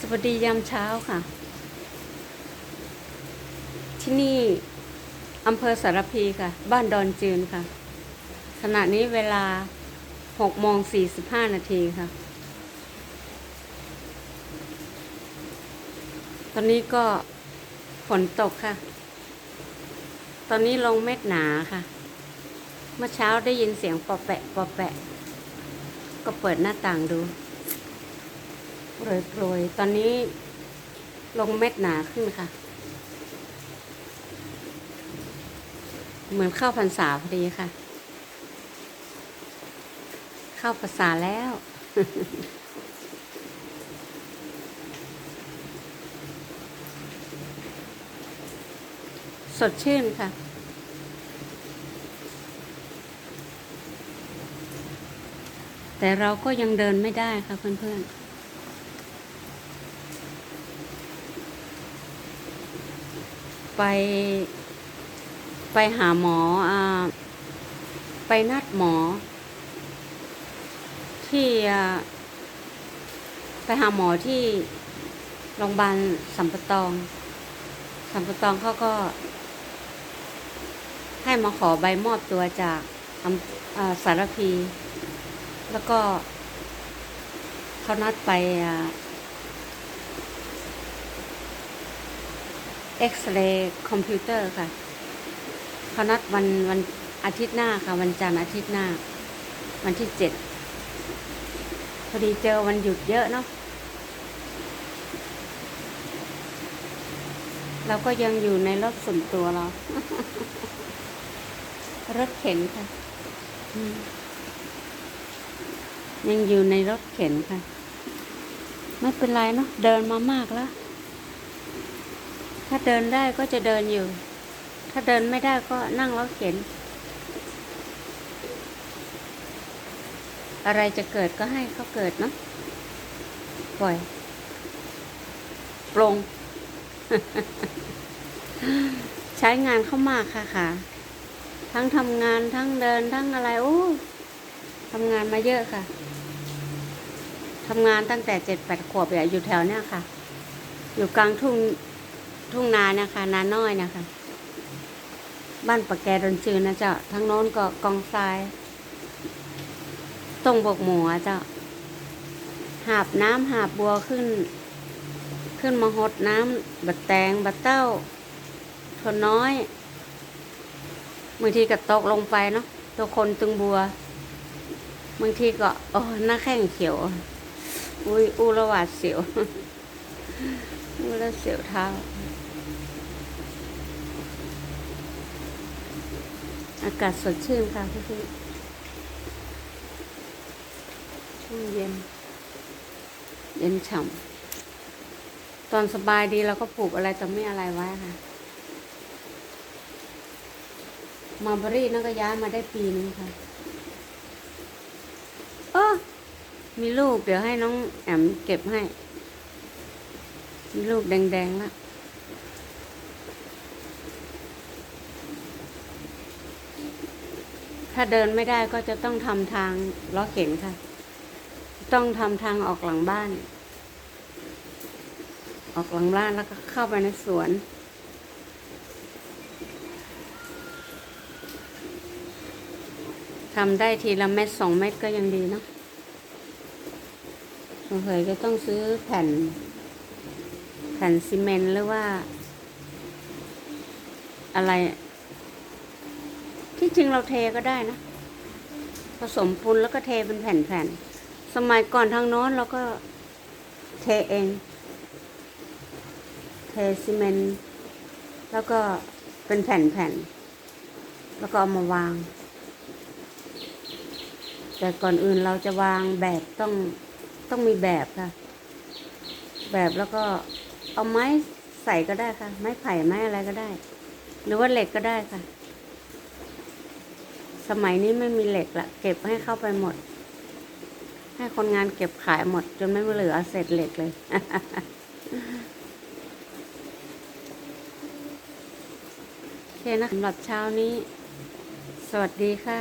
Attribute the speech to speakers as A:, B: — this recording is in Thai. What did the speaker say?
A: สวัสดียามเช้าค่ะ ที่นี่อำเภอสารพีค่ะ บ้านดอนจืนค่ะ ขณะนี้เวลา6โมง45 นาทีค่ะ ตอนนี้ก็ฝนตกค่ะ ตอนนี้ลงเม็ดหนาค่ะ เมื่อเช้าได้ยินเสียงปอแปะปอแปะ ก็เปิดหน้าต่างดู โปรยโปรยๆ ตอนนี้ลงเม็ดหนาขึ้นค่ะ เหมือนข้าวพรรษาพอดีค่ะ ข้าวภาษาแล้ว สดชื่นค่ะแต่เราก็ยังเดินไม่ได้ค่ะเพื่อนๆ ไป ไปหาหมออไปนัดหมอ ที่ไปหาหมอที่โรงพยาบาลสัมปตองสัมปตองเขาก็ ให้มาขอใบมอบตัวจากสารพี แล้วก็เขานัดไป เอ็กซเรย์คอมพิวเตอร์ค่ะเขานัดวันวันอาทิตย์หน้าค่ะ วันจันทร์อาทิตย์หน้า วันที่เจ็ดพอดีเจอวันหยุดเยอะเนาะเราก็ยังอยู่ในรถส่วนตัวเรา รถเข็นค่ะ ยังอยู่ในรถเข็นค่ะ ไม่เป็นไรเนาะเดินมามากแล้ว ถ้าเดินได้ก็จะเดินอยู่ ถ้าเดินไม่ได้ก็นั่งรถเข็น อะไรจะเกิดก็ให้เขาเกิดเนาะปล่อยปรงใช้งานเข้ามากค่ะค่ะ ทั้งทำงานทั้งเดินทั้งอะไรโอ้ทำงานมาเยอะค่ะทำงานตั้งแต่เจ็ดแปดขวบอะอยู่แถวเนี้ยค่ะ อยู่กลางทุ่ง ทุ่งนานี่ยค่ะนาน้อยนะคะ บ้านปะแกดนจืนนะเจ้าทั้งโน้นก็กองทรายตรงบกหมูอเจ้าหาบน้ำหาบบัวขึ้น ขึ้นมาหดน้ำบัดแตงบัดเต้าทนน้อยบางทีก็ตกลงไปเนาะตัวคนตึงบัวบางทีก็โอ้หน้าแข้งเขียว อุ้ยอูระหวาดเสียวอูระเสียวเท้า อากาศสดชื่นค่ะพี่พี่ช่วงเย็น เย็นฉ่ำตอนสบายดีเราก็ปลูกอะไรแต่ไม่อะไรไว้ค่ะ มาบรี่นั่นก็ย้ายมาได้ปีนึงค่ะเออมีลูกเดี๋ยวให้น้องแอมเก็บให้ มีลูกแดงๆแล้ว ถ้าเดินไม่ได้ก็จะต้องทำทางล้อเข็นค่ะ ต้องทำทางออกหลังบ้าน ออกหลังบ้านแล้วก็เข้าไปในสวนทำได้ทีละเม็ดสองเม็ดก็ยังดีเนาะสงสัยจะต้องซื้อแผ่น แผ่นซีเมนต์หรือว่า อะไร ที่จริงเราเทก็ได้นะ ผสมปูนแล้วก็เทเป็นแผ่นๆ สมัยก่อนทางโน้นเราก็เทเอง เทซีเมนต์แล้วก็เป็นแผ่นๆ แล้วก็เอามาวาง แต่ก่อนอื่นเราจะวางแบบต้องต้องมีแบบค่ะ แบบแล้วก็เอาไม้ใส่ก็ได้ค่ะ ไม้ไผ่ไม้อะไรก็ได้ หรือว่าเหล็กก็ได้ค่ะ สมัยนี้ไม่มีเหล็กละเก็บให้เข้าไปหมด ให้คนงานเก็บขายหมด จนไม่เหลือเศษเหล็กเลย โอเคนะสำหรับเช้านี้ สวัสดีค่ะ